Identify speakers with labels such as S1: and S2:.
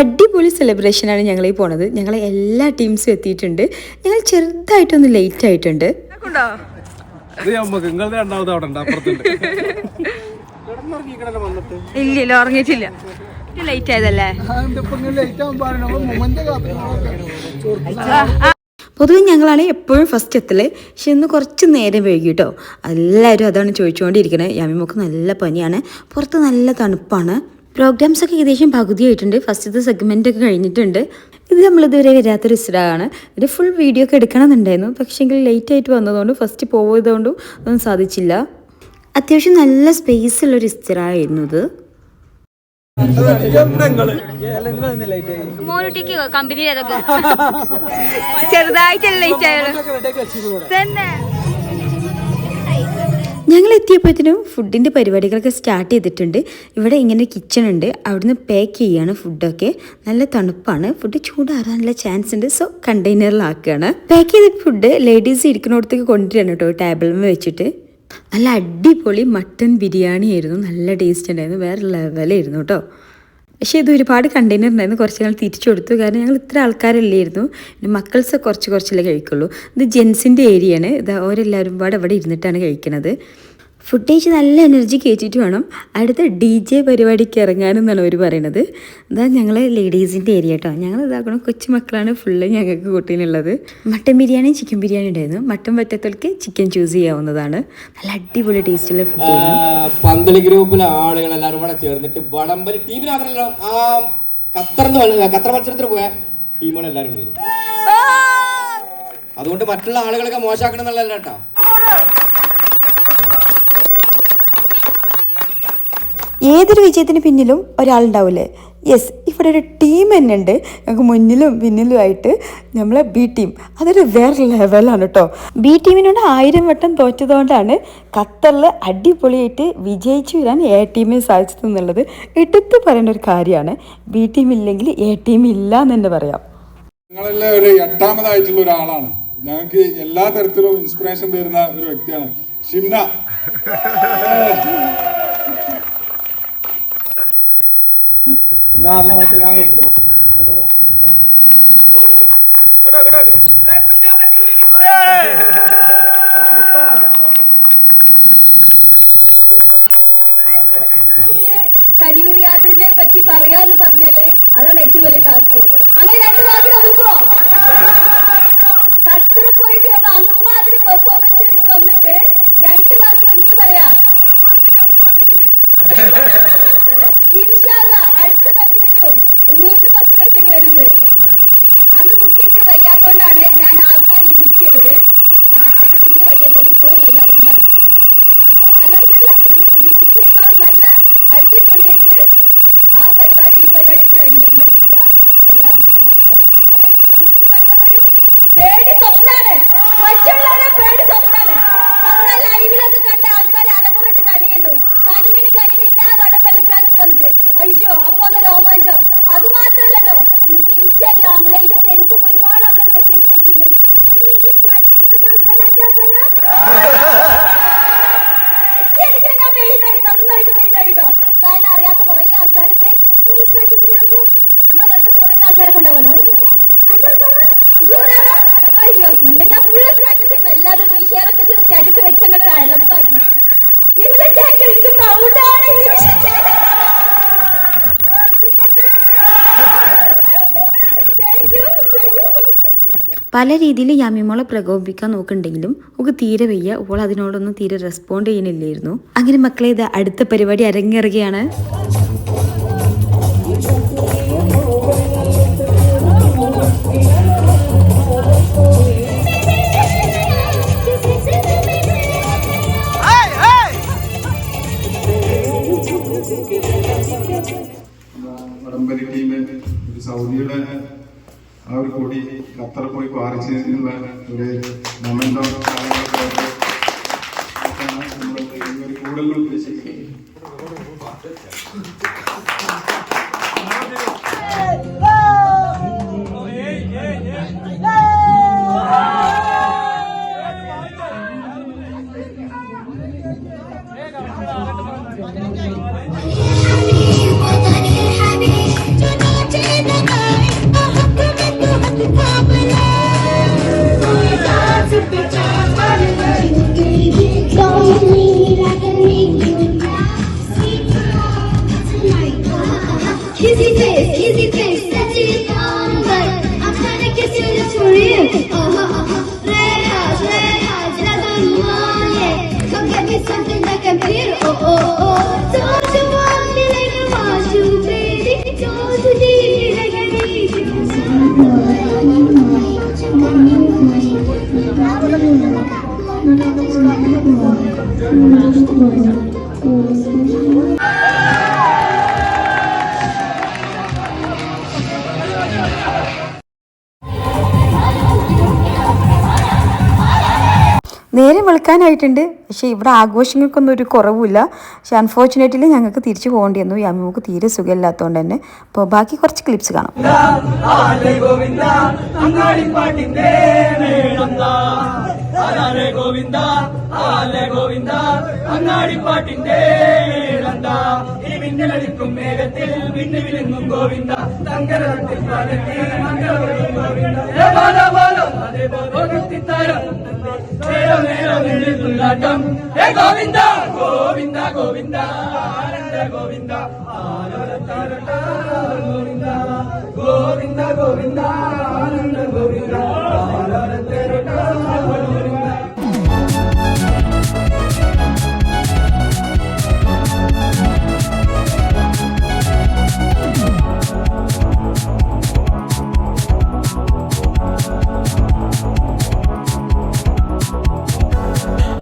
S1: അടിപൊളി സെലിബ്രേഷനാണ് ഞങ്ങൾ ഈ പോണത്. ഞങ്ങളെ എല്ലാ ടീംസും എത്തിയിട്ടുണ്ട്. ഞങ്ങൾ ചെറുതായിട്ടൊന്ന് ലേറ്റ് ആയിട്ടുണ്ട്. ഇല്ലല്ലോ ഉറങ്ങിയിട്ടില്ല. ലേറ്റ് ആയതല്ലേ? പൊതുവെ ഞങ്ങളാണ് എപ്പോഴും ഫസ്റ്റ് എത്തൽ. പക്ഷെ ഇന്ന് കുറച്ച് നേരം വൈകി കേട്ടോ എല്ലാവരും അതാണ് ചോദിച്ചുകൊണ്ടിരിക്കുന്നത് യാമിമോക്ക് നല്ല പനിയാണ്. പുറത്ത് നല്ല തണുപ്പാണ്. പ്രോഗ്രാംസ് ഒക്കെ ഏകദേശം പകുതിയായിട്ടുണ്ട്. ഫസ്റ്റത്തെ സെഗ്മെന്റ് ഒക്കെ കഴിഞ്ഞിട്ടുണ്ട്. ഇത് നമ്മളിതുവരെ വരാത്തൊരു ഇസ്റ്റാണ് ഇത് ഫുൾ വീഡിയോ ഒക്കെ എടുക്കണമെന്നുണ്ടായിരുന്നു. പക്ഷേങ്കിൽ ലേറ്റ് ആയിട്ട് വന്നതുകൊണ്ട് ഫസ്റ്റ് പോയതുകൊണ്ടും ഒന്നും സാധിച്ചില്ല. അത്യാവശ്യം നല്ല സ്പേസ് ഉള്ളൊരു ഇസ്റ്റായിരുന്നു ഇത്.
S2: കമ്പനി അതൊക്കെ ആയാലും തന്നെ.
S1: ഞങ്ങൾ എത്തിയപ്പോഴത്തേനും ഫുഡിന്റെ പരിപാടികളൊക്കെ സ്റ്റാർട്ട് ചെയ്തിട്ടുണ്ട്. ഇവിടെ ഇങ്ങനെ കിച്ചൺ ഉണ്ട്. അവിടുന്ന് പാക്ക് ചെയ്യാണ് ഫുഡൊക്കെ നല്ല തണുപ്പാണ്. ഫുഡ് ചൂടാറാനുള്ള ചാൻസ് ഉണ്ട്. സോ കണ്ടെയ്നറിലാക്കുകയാണ് പാക്ക് ചെയ്ത ഫുഡ് ലേഡീസ് ഇരിക്കുന്നിടത്തേക്ക് കൊണ്ടുവരണം കേട്ടോ. ടേബിളിൽ വെച്ചിട്ട്. നല്ല അടിപൊളി മട്ടൺ ബിരിയാണി ആയിരുന്നു നല്ല ടേസ്റ്റ് ഉണ്ടായിരുന്നു. വേറെ ലെവലായിരുന്നു കേട്ടോ. പക്ഷേ ഇത് ഒരുപാട് കണ്ടെയ്നർ ഉണ്ടായിരുന്നു. കുറച്ച് ഞങ്ങൾ തിരിച്ചു കൊടുത്തു. കാരണം ഞങ്ങൾ ഇത്ര ആൾക്കാരല്ലായിരുന്നു. മക്കൾസ് കുറച്ച് കുറച്ചല്ലേ കഴിക്കുള്ളൂ. ഇത് ജെൻസിന്റെ ഏരിയയാണ് ഇത് അവരെല്ലാവരും പാടെ ഇവിടെ ഇരുന്നിട്ടാണ് കഴിക്കുന്നത് ഫുഡ് കഴിച്ച് നല്ല എനർജി കയറ്റിയിട്ട് വേണം. അടുത്ത ഡി ജെ പരിപാടിക്ക് ഇറങ്ങാനെന്നാണ് അവർ പറയണത്. ഇതാ ഞങ്ങൾ ലേഡീസിന്റെ ഏരിയ കേട്ടോ ഞങ്ങൾ ഇതാക്കണം കൊച്ചു മക്കളാണ് ഫുള്ള് ഞങ്ങൾക്ക് കൂട്ടിനുള്ളത്. മട്ടൻ ബിരിയാണി ചിക്കൻ ബിരിയാണി ഉണ്ടായിരുന്നു. മട്ടൻ പറ്റാത്തവർക്ക് ചിക്കൻ ചൂസ് ചെയ്യാവുന്നതാണ്. നല്ല അടിപൊളി ടേസ്റ്റുള്ള ഫുഡ്
S3: പന്തളി ഗ്രൂപ്പിലെ ആളുകൾ എല്ലാവരും കൂടെ ചേർന്നിട്ട് വടംവലി ടീമിന് മാത്രമല്ലോ ആ ഖത്തർ മത്സരത്തിന് പോയ വരും അതുകൊണ്ട് മറ്റുള്ള ആളുകളൊക്കെ മോശമാക്കണം എന്നുള്ളതല്ല കേട്ടോ.
S1: ഏതൊരു വിജയത്തിന് പിന്നിലും ഒരാളുണ്ടാവില്ലേ? യെസ് ഇവിടെ ഒരു ടീം തന്നെ ഉണ്ട് ഞങ്ങൾക്ക് മുന്നിലും പിന്നിലുമായിട്ട് നമ്മളെ ബി ടീം അതൊരു വേറെ ലെവലാണ് കേട്ടോ ബി ടീമിനോട് ആയിരം വട്ടം തോറ്റതുകൊണ്ടാണ് ഖത്തറിൽ അടിപൊളിയായിട്ട് വിജയിച്ചു വരാൻ എ ടീമിന് സാധിച്ചത് എന്നുള്ളത് എടുത്തു പറയേണ്ട ഒരു കാര്യമാണ്. ബി ടീം ഇല്ലെങ്കിൽ എ ടീം ഇല്ല എന്ന് തന്നെ പറയാം.
S4: ഞങ്ങളെല്ലാം ഒരു എട്ടാമതായിട്ടുള്ള ഒരാളാണ്. ഞങ്ങൾക്ക് എല്ലാ തരത്തിലും ഇൻസ്പിറേഷൻ തരുന്ന ഒരു വ്യക്തിയാണ് ഷിംന.
S2: കരിവിറിയാതിനെ പറ്റി പറയാന്ന് പറഞ്ഞാൽ അതാണ് ഏറ്റവും വലിയ ടാസ്ക് അങ്ങനെ രണ്ടു വാക്കിൽ ഒതുക്കോ ഖത്തറിൽ പോയിട്ട് നമ്മൾ അമ്മാതിരി പെർഫോമൻസ് വെച്ച് വന്നിട്ട് രണ്ട് വാക്കിൽ എനിക്ക് പറയാ. വയ്യാത്തോണ്ടാണ് ഞാൻ ആൾക്കാർ ലിമിറ്റ് ചെയ്തത്. അത് തീരെ വയ്യ. നോക്ക് ഇപ്പോഴും വയ്യ. അതുകൊണ്ടാണ്. അപ്പോ അല്ലാതല്ല നമ്മൾ പ്രതീക്ഷിച്ചേക്കാളും നല്ല അടിപൊളിയായിട്ട് ആ പരിപാടി ഈ പരിപാടി കഴിഞ്ഞു. പിന്നെ ജിദ്ദ എല്ലാം പരമ്പര പറയാനൊക്കെ കഴിയുമെന്ന് പറഞ്ഞ പേടി സ്വപ്നാണ്. മറ്റുള്ളവരെ പേടി സ്വപ്നാണ്. അന്ന് ലൈവിലൊക്കെ കണ്ട ആൾക്കാർ അലമുറട്ട് കനിയുന്നു കനിവിന് കനിവില്ല വടപ്പലിക്കാനും വന്നിട്ട് അയ്യോ അപ്പൊ ഒന്ന് രോമാഞ്ചം. അത് മാത്രല്ല എനിക്ക് ഇൻസ്റ്റാഗ്രാമിൽ എന്റെ ഫ്രണ്ട്സ് ഒക്കെ ഒരുപാട് ആൾക്കാർ മെസ്സേജ് അയച്ചിരുന്നു എടി ഈ സ്റ്റാറ്റസ് കണ്ട ആൾക്കാർ എന്റെ ആൾക്കാരാ ശരിക്കും ഞാൻ മെയിനായി നന്നായിട്ട് മെയിനായി കേട്ടോ കാരണം അറിയാത്ത ആൾക്കാരൊക്കെ "ഏയ്, ഈ സ്റ്റാറ്റസിൽ അയ്യോ നമ്മളെ വെറുതെ ഫോളോ ചെയ്യുന്ന ആൾക്കാരൊക്കെ ഉണ്ടാവുമല്ലോ. "അന്റെ ആൾക്കാരാ? അയ്യോ, ഒരാളാ?" അയ്യോ പിന്നെ ഞാൻ ഫുള്ള് സ്റ്റാറ്റസ് ചെയ്യുന്നു എല്ലാതും റീഷെയർ ഒക്കെ ചെയ്ത് സ്റ്റാറ്റസ് വെച്ചങ്ങനെ അലമ്പാക്കി. ഇത് താങ്ക് യു എനിക്ക് പ്രൗഡാണ് ഈ നിമിഷത്തിൽ താങ്ക് യു താങ്ക് യു
S1: പല രീതിയിൽ യാമിമോളെ പ്രകോപിപ്പിക്കാൻ നോക്കുന്നുണ്ടെങ്കിലും ഒക്കെ തീരെ വയ്യ. ഓൾ അതിനോടൊന്നും തീരെ റെസ്പോണ്ട് ചെയ്യുന്നില്ലായിരുന്നു. അങ്ങനെ മക്കളെ ഇത് അടുത്ത പരിപാടി അരങ്ങേറുകയാണ്.
S4: വടംവലി സൗദിയുടെ ആ ഒരു കൊടി ഖത്തർ പോയി പാറിച്ചതിനുള്ള ഒരു മൊമെന്റോ നമ്മൾ കൂടുതൽ ഉദ്ദേശിക്കുന്നത്.
S1: നേരെ വെളുക്കാനായിട്ടുണ്ട്. പക്ഷേ ഇവിടെ ആഘോഷങ്ങൾക്കൊന്നും ഒരു കുറവുമില്ല. പക്ഷെ അൺഫോർച്ചുനേറ്റ്ലി ഞങ്ങൾക്ക് തിരിച്ചു പോകേണ്ടി വന്നു. ഈ അമ്മൂക്ക് തീരെ സുഖമില്ലാത്തതുകൊണ്ട് തന്നെ. അപ്പോൾ ബാക്കി കുറച്ച് ക്ലിപ്സ് കാണാം.
S2: ആലെ ഗോവിന്ദ അങ്ങാടിപ്പാട്ടിന്റെ മേളന്ത ഈ മിന്നലടിക്കും മേഘത്തിൽ മിന്നു വിലങ്ങും ഗോവിന്ദ. തങ്കരത്തിൽ പാലത്തിൽ മംഗളവും ഗോവിന്ദ. നിന്നിട്ടുള്ളാട്ടം ഏ ഗോവിന്ദ ഗോവിന്ദ ഗോവിന്ദ. ആനന്ദ ഗോവിന്ദ. ഗോവിന്ദ. ഗോവിന്ദ ഗോവിന്ദ. ആനന്ദ